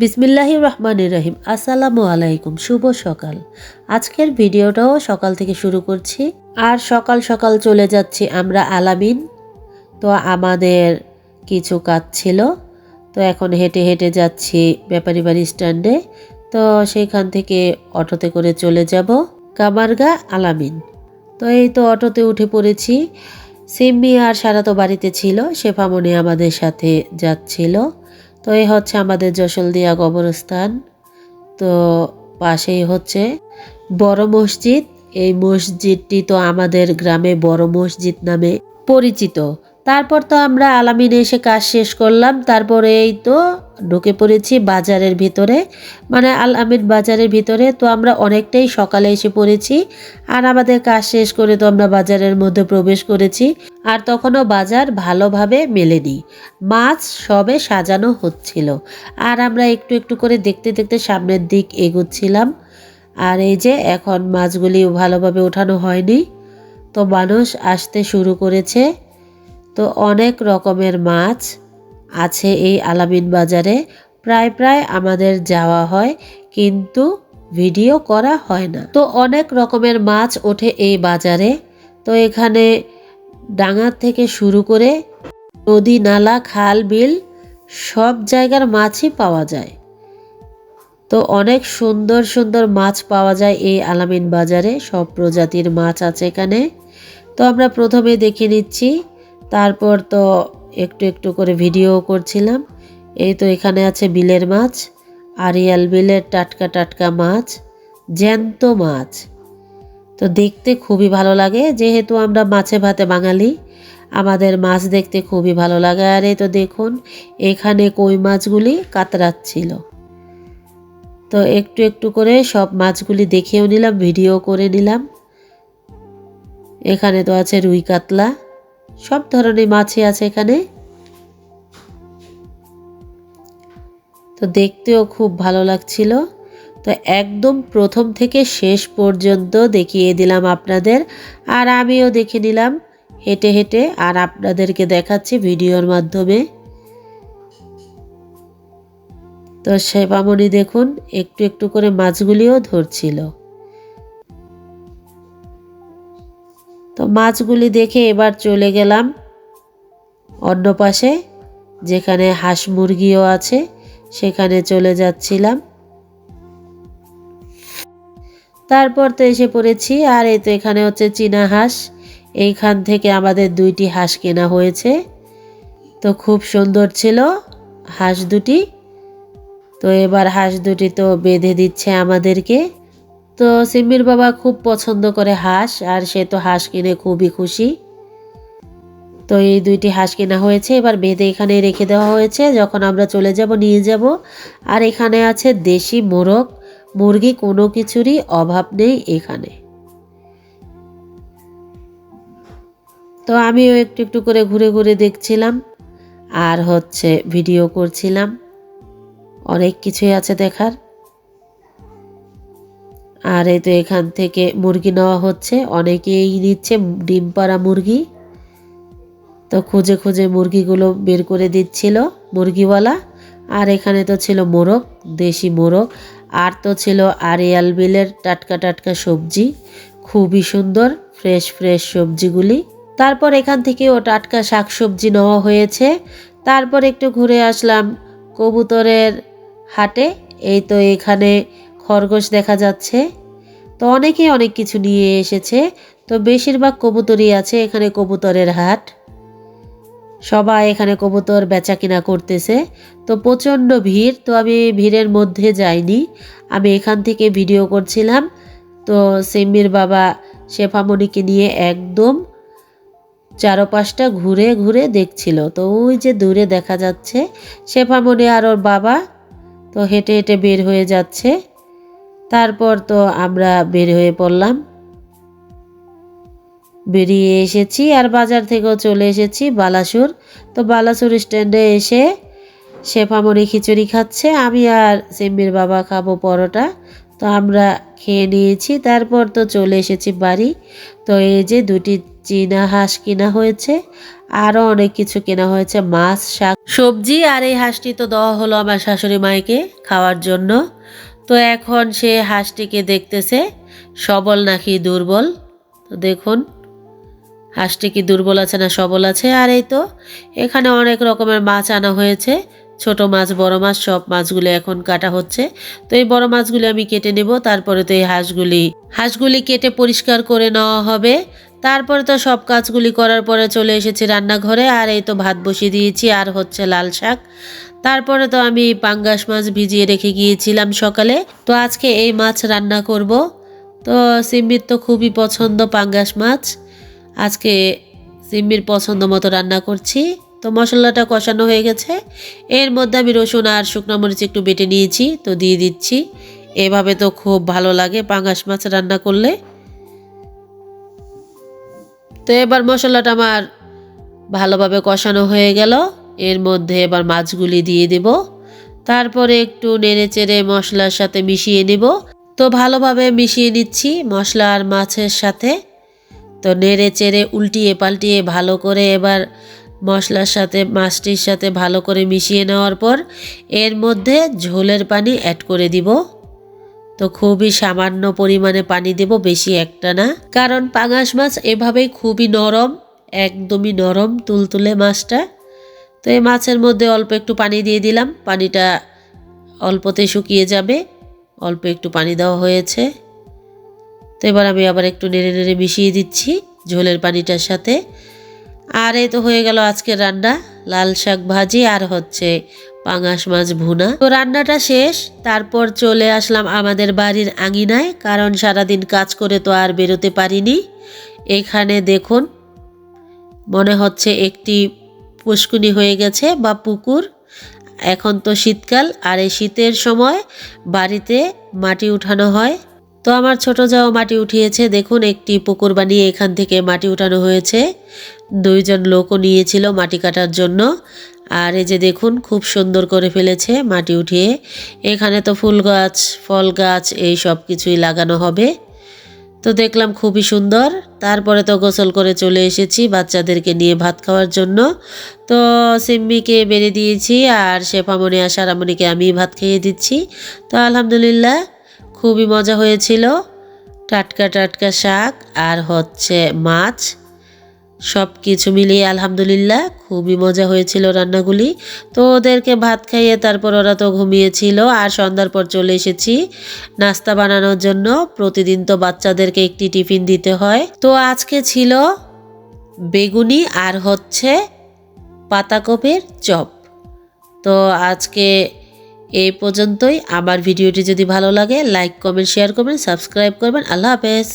বিসমিল্লাহির রহমানির রহিম। আসসালামু আলাইকুম, শুভ সকাল। আজকের ভিডিওটাও সকাল থেকে শুরু করছি। আর সকাল সকাল চলে যাচ্ছি আমরা আলামিন। তো আমাদের কিছু কাজ ছিল। তো এখন হেঁটে হেঁটে যাচ্ছি ব্যাপারী বাড়ি স্ট্যান্ডে। তো সেখান থেকে অটোতে করে চলে যাব কামারগা আলামিন। তো এই তো অটোতে উঠে পড়েছি। সিম্মি আর সারা তো বাড়িতে ছিল, শেফামণি আমাদের সাথে যাচ্ছিল। তো এই হচ্ছে আমাদের যশোলদিয়া কবরস্থান। তো পাশেই হচ্ছে বড় মসজিদ। এই মসজিদটি তো আমাদের গ্রামে বড় মসজিদ নামে পরিচিত। তারপর তো আমরা আলামিনে এসে কাজ শেষ করলাম। তারপরে এই তো ঢুকে পড়েছি বাজারের ভিতরে। মানে আলামিন বাজারের ভিতরে তো আমরা অনেকটাই সকালে এসে পড়েছি। আর আমাদের কাজ শেষ করে তো আমরা বাজারের মধ্যে প্রবেশ করেছি। আর তখনও বাজার ভালোভাবে মেলেনি। মাছ সবে সাজানো হচ্ছিল। আর আমরা একটু একটু করে দেখতে দেখতে সামনের দিক এগোচ্ছিলাম। আর এই যে এখন মাছগুলি ভালোভাবে ওঠানো হয়নি। তো মানুষ আসতে শুরু করেছে। তো অনেক রকমের মাছ আছে এই আলামিন বাজারে। প্রায় প্রায় আমাদের যাওয়া হয়, কিন্তু ভিডিও করা হয় না। তো অনেক রকমের মাছ ওঠে এই বাজারে। তো এখানে ডাঙার থেকে শুরু করে নদী, নালা, খাল, বিল সব জায়গার মাছই পাওয়া যায়। তো অনেক সুন্দর সুন্দর মাছ পাওয়া যায় এই আলামিন বাজারে। সব প্রজাতির মাছ আছে এখানে। তো আমরা প্রথমে দেখে নিচ্ছি তারপর তো একটু একটু করে ভিডিও করছিলাম। এই তো এখানে আছে বিলের মাছ, আরিয়াল বিলের টাটকা টাটকা মাছ, জ্যান্ত মাছ। তো দেখতে খুবই ভালো লাগে, যেহেতু আমরা মাছে ভাতে বাঙালি, আমাদের মাছ দেখতে খুবই ভালো লাগে। আর এই তো দেখুন, এখানে কই মাছগুলি কাতরাচ্ছিল। তো একটু একটু করে সব মাছগুলি দেখেও নিলাম, ভিডিও করে নিলাম। এখানে তো আছে রুই কাতলা সব ধরনের মাছই আছে এখানে। তো দেখতেও খুব ভালো লাগছিল। তো একদম প্রথম থেকে শেষ পর্যন্ত দেখিয়ে দিলাম আপনাদের। আর আমিও দেখে নিলাম হেঁটে হেঁটে আর আপনাদেরকে দেখাচ্ছি ভিডিওর মাধ্যমে। তো সেবামণি দেখুন, একটু একটু করে মাছগুলিও ধরছিল। তো মাছগুলি দেখে এবার চলে গেলাম অন্য পাশে, যেখানে হাঁস মুরগিও আছে, সেখানে চলে যাচ্ছিলাম। তারপর তো এসে পড়েছি, আর এই তো এখানে হচ্ছে চীনা হাঁস। এইখান থেকে আমাদের দুইটি হাঁস কেনা হয়েছে। তো খুব সুন্দর ছিল হাঁস দুটি। তো এবার হাঁস দুটি তো বেঁধে দিচ্ছে আমাদেরকে। তো সিম্মির বাবা খুব পছন্দ করে হাঁস, আর সে তো হাঁস কিনে খুবই খুশি। তো এই দুইটি হাঁস কেনা হয়েছে, এবার বেঁধে এখানে রেখে দেওয়া হয়েছে। যখন আমরা চলে যাব, নিয়ে যাব। আর এখানে আছে দেশি মোরগ। মুরগি কোনো কিছুরই অভাব নেই এখানে। তো আমিও একটু একটু করে ঘুরে ঘুরে দেখছিলাম, আর হচ্ছে ভিডিও করছিলাম। অনেক কিছুই আছে দেখার। আর এই তো এখান থেকে মুরগি নেওয়া হচ্ছে, অনেকেই নিচ্ছে ডিম পাড়া মুরগি। তো খুঁজে খুঁজে মুরগিগুলো বের করে দিচ্ছিল মুরগিওয়ালা। আর এখানে তো ছিল মোরগ, দেশি মোরগ। আর তো ছিল আরিয়াল বিলের টাটকা টাটকা সবজি। খুবই সুন্দর, ফ্রেশ ফ্রেশ সবজিগুলি। তারপর এখান থেকে ও টাটকা শাক সবজি নেওয়া হয়েছে। তারপর একটু ঘুরে আসলাম কবুতরের হাটে। এই তো এখানে খরগোশ দেখা যাচ্ছে। তো অনেকেই অনেক কিছু নিয়ে এসেছে। তো বেশিরভাগ কবুতরই আছে এখানে কবুতরের হাট। সবাই এখানে কবুতর বেচা কিনা করতেছে। তো প্রচণ্ড ভিড়। তো আমি ভিড়ের মধ্যে যাইনি। আমি এখান থেকে ভিডিও করছিলাম। তো সেম্মির বাবা শেফামণিকে নিয়ে একদম চারোপাশটা ঘুরে ঘুরে দেখছিল। তো ওই যে দূরে দেখা যাচ্ছে শেফামণি আর ওর বাবা। তো হেঁটে হেঁটে বের হয়ে যাচ্ছে। তারপর তো আমরা বের হয়ে পড়লাম। বেরিয়ে এসেছি আর বাজার থেকেও চলে এসেছি বালাসুর। তো বালাসুর স্ট্যান্ডে এসে শেফামণি খিচুড়ি খাচ্ছে, আমি আর সিম্মির বাবা খাব পরোটা। তো আমরা খেয়ে নিয়েছি, তারপর তো চলে এসেছি বাড়ি। তো এই যে দুটি চীনা হাঁস কেনা হয়েছে আরও অনেক কিছু কেনা হয়েছে, মাছ, শাক, সবজি। আর এই হাঁসটি তো দেওয়া হলো আমার শাশুড়ি মাইকে খাওয়ার জন্য। তো এখন সে হাঁসটিকে দেখতেছে। সবল নাকি দুর্বল? তো দেখুন, হাঁসটি কি দুর্বল আছে না সবল আছে? আর এই তো, এখানে অনেক রকমের মাছ আনা হয়েছে। ছোট মাছ, বড় মাছ, সব মাছগুলি এখন কাটা হচ্ছে। তো এই বড় মাছগুলি আমি কেটে নেব, তারপরে তো এই হাঁসগুলি হাঁসগুলি কেটে পরিষ্কার করে নেওয়া হবে। তারপরে তো সব কাজগুলি করার পরে চলে এসেছি রান্নাঘরে, আর এই তো ভাত বসিয়ে দিয়েছি, আর হচ্ছে লাল শাক। তারপরে তো আমি পাঙ্গাস মাছ ভিজিয়ে রেখে গিয়েছিলাম সকালে। তো আজকে এই মাছ রান্না করব। তো সিম্মির তো খুবই পছন্দ পাঙ্গাস মাছ। আজকে সিম্মির পছন্দ মতো রান্না করছি। তো মশলাটা কষানো হয়ে গেছে। এর মধ্যে আমি রসুন আর শুকনো মরিচ একটু বেটে নিয়েছি, তো দিয়ে দিচ্ছি। এভাবে তো খুব ভালো লাগে পাঙ্গাস মাছ রান্না করলে। তো এবার মশলাটা আমার ভালোভাবে কষানো হয়ে গেল। এর মধ্যে এবার মাছগুলি দিয়ে দেব। তারপরে একটু নেড়ে চেড়ে মশলার সাথে মিশিয়ে নেব। তো ভালোভাবে মিশিয়ে নিচ্ছি মশলা আর মাছের সাথে। তো নেড়ে চেড়ে উল্টিয়ে পাল্টিয়ে ভালো করে এবার মশলার সাথে, মাছটির সাথে ভালো করে মিশিয়ে নেওয়ার পর এর মধ্যে ঝোলের পানি অ্যাড করে দিব। তো খুবই সামান্য পরিমাণে পানি দেব, বেশি একটা না। কারণ পাঙাশ মাছ এভাবেই খুবই নরম, একদমই নরম তুলতুলে মাছটা। তো এই মাছের মধ্যে অল্প একটু পানি দিয়ে দিলাম। পানিটা অল্পতে শুকিয়ে যাবে, অল্প একটু পানি দেওয়া হয়েছে। তো এবার আমি আবার একটু নেড়ে নেড়ে মিশিয়ে দিচ্ছি ঝোলের পানিটার সাথে। আর এই তো হয়ে গেল আজকের রান্না, লাল শাক ভাজি, আর হচ্ছে পাঙাশ মাছ ভুনা। তো রান্নাটা শেষ, তারপর চলে আসলাম আমাদের বাড়ির আঙিনায়, কারণ সারাদিন কাজ করে তো আর বেরোতে পারিনি। এখানে দেখুন, মনে হচ্ছে একটি পুষ্কুনি হয়ে গেছে বা পুকুর। এখন তো শীতকাল, আর এই শীতের সময় বাড়িতে মাটি উঠানো হয়। তো আমার ছোট যাও মাটি উঠিয়েছে, দেখুন একটি পুকুর বানিয়ে এখান থেকে মাটি উঠানো হয়েছে। দুইজন লোকও নিয়েছিল মাটি কাটার জন্য। আর এই যে দেখুন, খুব সুন্দর করে ফেলেছে মাটি উঠিয়ে। এখানে তো ফুল গাছ, ফল গাছ, এই সব কিছুই লাগানো হবে। তো দেখলাম খুবই সুন্দর। তারপরে তো গোসল করে চলে এসেছি বাচ্চাদেরকে নিয়ে ভাত খাওয়ার জন্য। তো সিম্মিকে বেড়ে দিয়েছি আর শেফামণি আর সারামণিকে আমি ভাত খেয়ে দিচ্ছি। তো আলহামদুলিল্লাহ, খুবই মজা হয়েছিল। টাটকা টাটকা শাক আর হচ্ছে মাছ। সব কিছু মিলিয়ে আলহামদুলিল্লাহ খুবই মজা হয়েছিল রান্নাগুলি। তো ওদেরকে ভাত খাইয়ে তারপর ওরা তো ঘুমিয়েছিল, আর সন্ধ্যার পর চলে এসেছি নাস্তা বানানোর জন্য। প্রতিদিন তো বাচ্চাদেরকে একটি টিফিন দিতে হয়। তো আজকে ছিল বেগুনি আর হচ্ছে পাতাকপির চপ। তো আজকে এই পর্যন্তই। আমার ভিডিওটি যদি ভালো লাগে লাইক কমেন্ট শেয়ার করবেন সাবস্ক্রাইব করবেন। আল্লাহ হাফেজ।